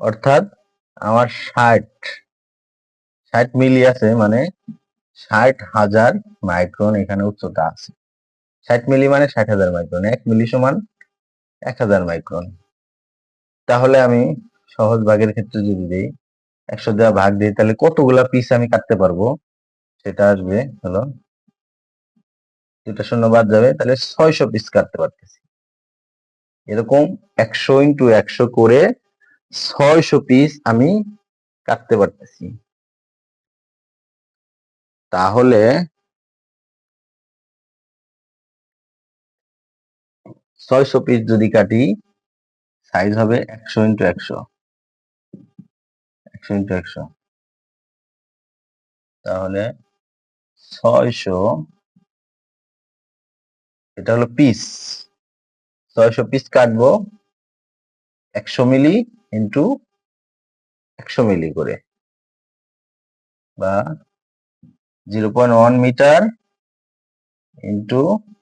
অর্থাৎ আমার ষাট ষাট মিলি আছে মানে ষাট হাজার মাইক্রন এখানে উচ্চতা আছে। ষাট মিলি মানে ষাট হাজার মাইক্রন এক মিলি সমান এক হাজার মাইক্রন তাহলে আমি সহজ ভাগের ক্ষেত্রে যদি দিই, একশো দেওয়া ভাগ দিই তাহলে কতগুলা পিস আমি কাটতে পারব? সেটা আসবে হলো দুটা শূন্য বাদ যাবে, তাহলে ছয়শো পিস কাটতে পারতেছি। এরকম একশো ইন্টু একশো করে ছয়শো পিস আমি কাটতে পারতেছি। তাহলে ছয়শো পিস যদি কাটি সাইজ হবে একশো ইন্টু একশো। একশো ইন্টু একশো। তাহলে ছয়শো, এটা হলো পিস ছয়শো পিস কাটবো একশো মিলি ইন্টু একশো মিলি করে বা zero point one metre into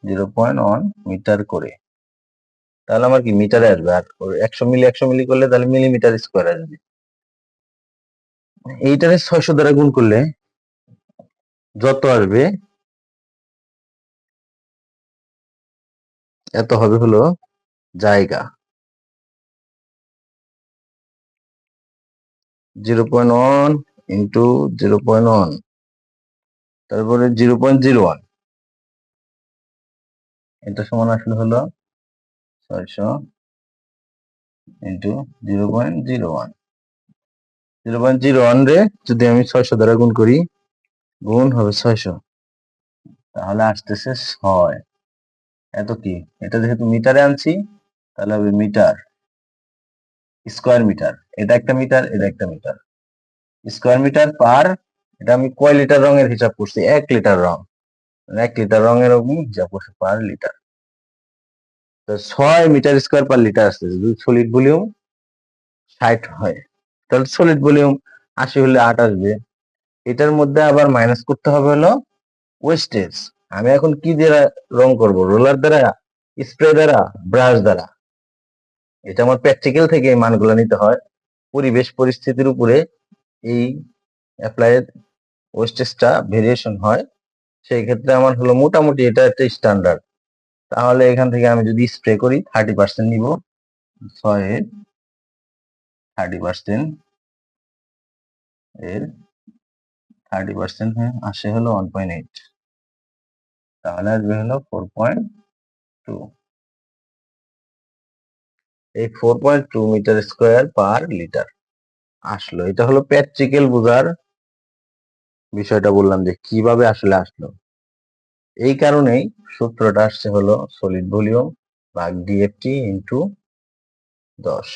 zero point one metre করে। তাহলে আমার কি মিটারে আসবে? আর একশো মিলি একশো মিলি করলে তাহলে মিলিমিটার স্কোয়ার আসবে। এইটারে ছয়শো দ্বারা গুণ করলে যত আসবে, এত হবে হলো জায়গা। Zero point one into zero point one, তারপরে জিরো পয়েন্ট জিরো ওয়ান। এটা সমান আসলে হলো ছয়শো into zero point zero one. Zero point zero one রে যদি আমি ছয়শো দ্বারা গুণ করি, গুণ হবে ছয়শো। তাহলে আসতেছে ছয়। এত কি? এটা যেহেতু মিটারে আনছি, তাহলে হবে মিটার। স্কোয়ার মিটার এটা একটা মিটার এটা একটা মিটার স্কোয়ার মিটার পার এটা আমি কয় লিটার রঙের হিসাব করছি? এক লিটার রং। এক লিটার রঙের হিসাব করছি পার লিটার তো ছয় মিটার স্কোয়ার পার লিটার আসছে। যদি সলিড ভলিউম ষাট হয়, তাহলে সলিড ভলিউম আশি হলে আট আসবে। এটার মধ্যে আবার মাইনাস করতে হবে হলো ওয়েস্টেজ আমি এখন কি দিয়ে রং করব? রোলার দ্বারা স্প্রে দ্বারা ব্রাশ দ্বারা? এটা আমার প্র্যাকটিক্যাল থেকে এই মানগুলো নিতে হয়। পরিবেশ পরিস্থিতির উপরে এই অ্যাপ্লাইয়ের ওয়েস্টেজটা ভেরিয়েশন হয়। সেই ক্ষেত্রে আমার হলো মোটামুটি এটা একটা স্ট্যান্ডার্ড তাহলে এখান থেকে আমি যদি স্প্রে করি থার্টি পার্সেন্ট নিব। ছয়ের থার্টি পার্সেন্ট এর থার্টি পার্সেন্ট আসে হলো ওয়ান পয়েন্ট এইট তাহলে আসবে হলো ফোর পয়েন্ট টু এই four point two metre square per litre আসলো। এটা হলো প্র্যাকটিক্যাল বোঝার বিষয়টা বললাম যে কীভাবে আসলে আসলো। এই কারণেই সূত্রটা আসছে হলো সলিড ভলিউম ভাগ ডিএফটি ইন্টু দশ।